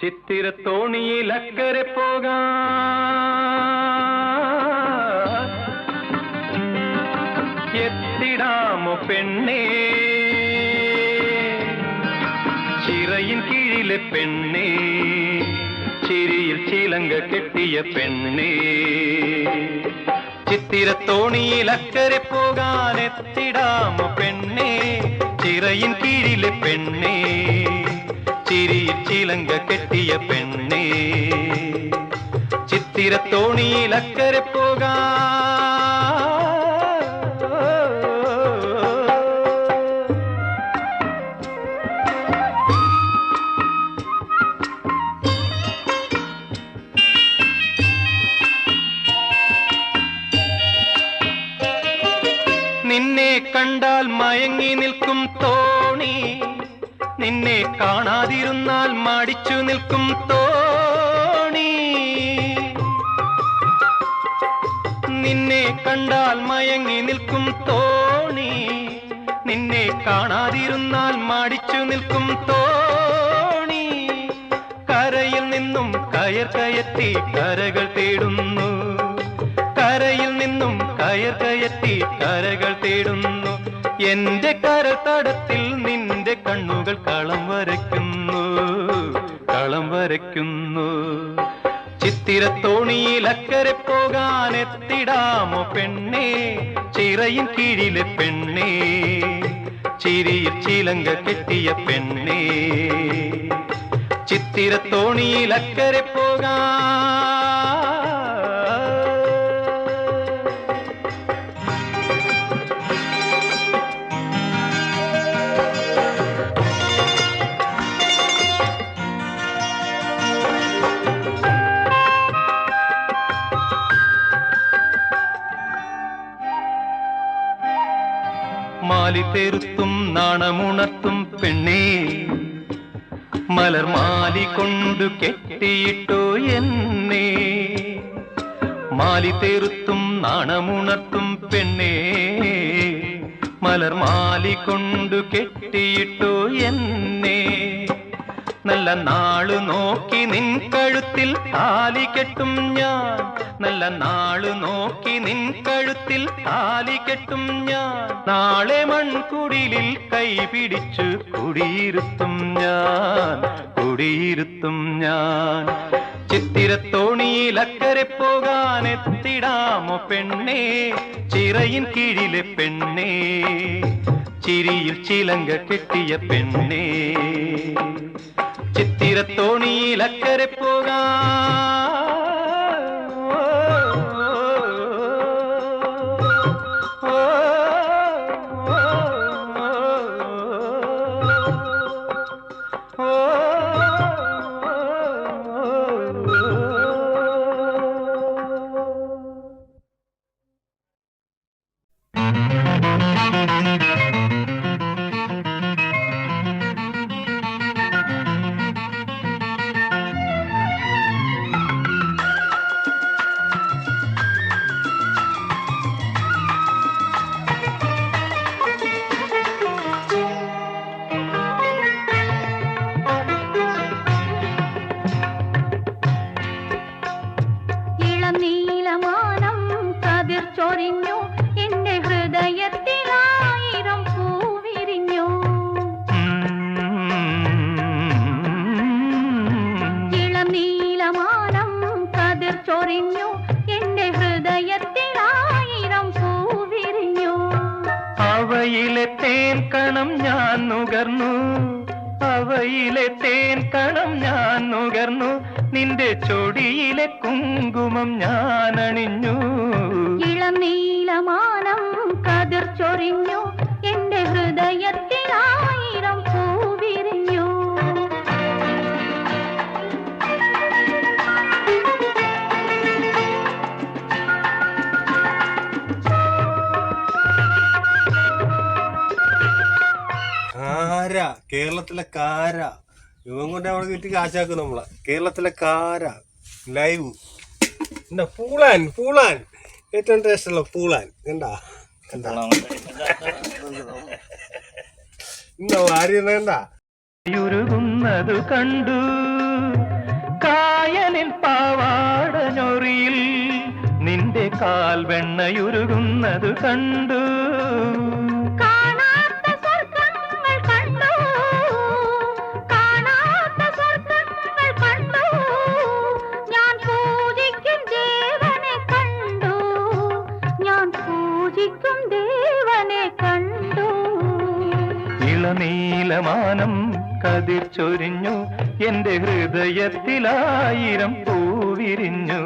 ചിത്തിര തോണിയിൽ അക്കരെ പോകാം. എത്തിടാമോ പെണ്ണേ? ചിറയിൻ കീഴിലെ പെണ്ണേ ചിരിയിൽ ചിലങ്ക കെട്ടിയ പെണ്ണേ ചിത്തിരത്തോണിയിൽ അക്കരെ പോകാൻ എത്തിടാമോ പെണ്ണേ ചിറയിൻ കീഴിലെ പെണ്ണേ ചിരിയിൽ ചിലങ്ക കെട്ടിയ പെണ്ണേ ചിത്തിരത്തോണിയിൽ അക്കരെ പോകാൻ കണ്ടാൽ മയങ്ങി നിൽക്കും തോണി. നിന്നെ കാണാതിരുന്നാൽ മടിച്ചു നിൽക്കും തോണി. നിന്നെ കണ്ടാൽ മയങ്ങി നിൽക്കും തോണി. നിന്നെ കാണാതിരുന്നാൽ മടിച്ചു നിൽക്കും തോണി. കരയിൽ നിന്നും കയർ കയറ്റി കരകൾ തേടുന്നു. കരയിൽ നിന്നും കയർ കയറ്റി കരകൾ തേടുന്നു. എന്റെ കരത്തടത്തിൽ നിന്റെ കണ്ണുകൾ കളം വരയ്ക്കുന്നു കളം വരയ്ക്കുന്നു. ചിത്തിരത്തോണിയിൽ അക്കരെ പോകാൻ എത്തിടാമോ പെണ്ണേ? ചിറയിൻ കീഴിലെ പെണ്ണേ. ചിരിയിൽ ചിലങ്ക കെട്ടിയ പെണ്ണേ. ചിത്തിരത്തോണിയിൽ അക്കരെ പോകാൻ മാലി തെരുത്തും നാണമുണർത്തും പെണ്ണേ. മലർ മാലി കൊണ്ടു കെട്ടിയിട്ടോ എന്നെ. മാലി തെരുത്തും നാണമുണർത്തും പെണ്ണേ. മലർ മാലി കൊണ്ടു കെട്ടിയിട്ടോ എന്നെ. നല്ല നാളു നോക്കി നിൻ കഴുത്തിൽ താലി കെട്ടും ഞാൻ. നല്ല നാൾ നോക്കി നിൻ കഴുത്തിൽ താലി കെട്ടും ഞാൻ. നാളെ മൺകുടിലിൽ കൈ പിടിച്ച് കുടിയിരുത്തും ഞാൻ. കുടിയിരുത്തും ഞാൻ. ചിത്തിരത്തോണിയിൽ അക്കരെ പോകാൻ എത്തിടാമോ പെണ്ണേ? ചിറയിൻ കീഴിലെ പെണ്ണേ. ചിരിയിൽ ചിലങ്ക കെട്ടിയ പെണ്ണേ. ചിത്തിരത്തോണിയിൽ അക്കരെ പോകാൻ അവയിലെ തേൻ കണം ഞാൻ നുകർന്നു. അവയിലെ തേൻ കണം ഞാൻ നുകർന്നു. നിന്റെ ചൊടിയിലെ കുങ്കുമം ഞാൻ അണിഞ്ഞു. കേരളത്തിലെ കാര. ഇവൻ കൊണ്ട് അവിടെ കിട്ടി കാശാക്കും നമ്മളെ. കേരളത്തിലെ കാര. ലൈവ്. എന്താ പൂളാൻ പൂളാൻ. ഏറ്റവും ടേസ്റ്റുള്ള പൂളാൻ. എന്താ എന്താ എന്താ ഉരുകുന്നതു കണ്ടു. കായലിൻ പാവാടനൊറിയിൽ നിന്റെ കാൽ വെണ്ണയുരുകുന്നത് കണ്ടു. പൂജിക്കും ദേവനെ കണ്ടു. ഇളനീലമാനം കതിർ ചൊരിഞ്ഞു എന്റെ ഹൃദയത്തിലായിരം പൂവിരിഞ്ഞു.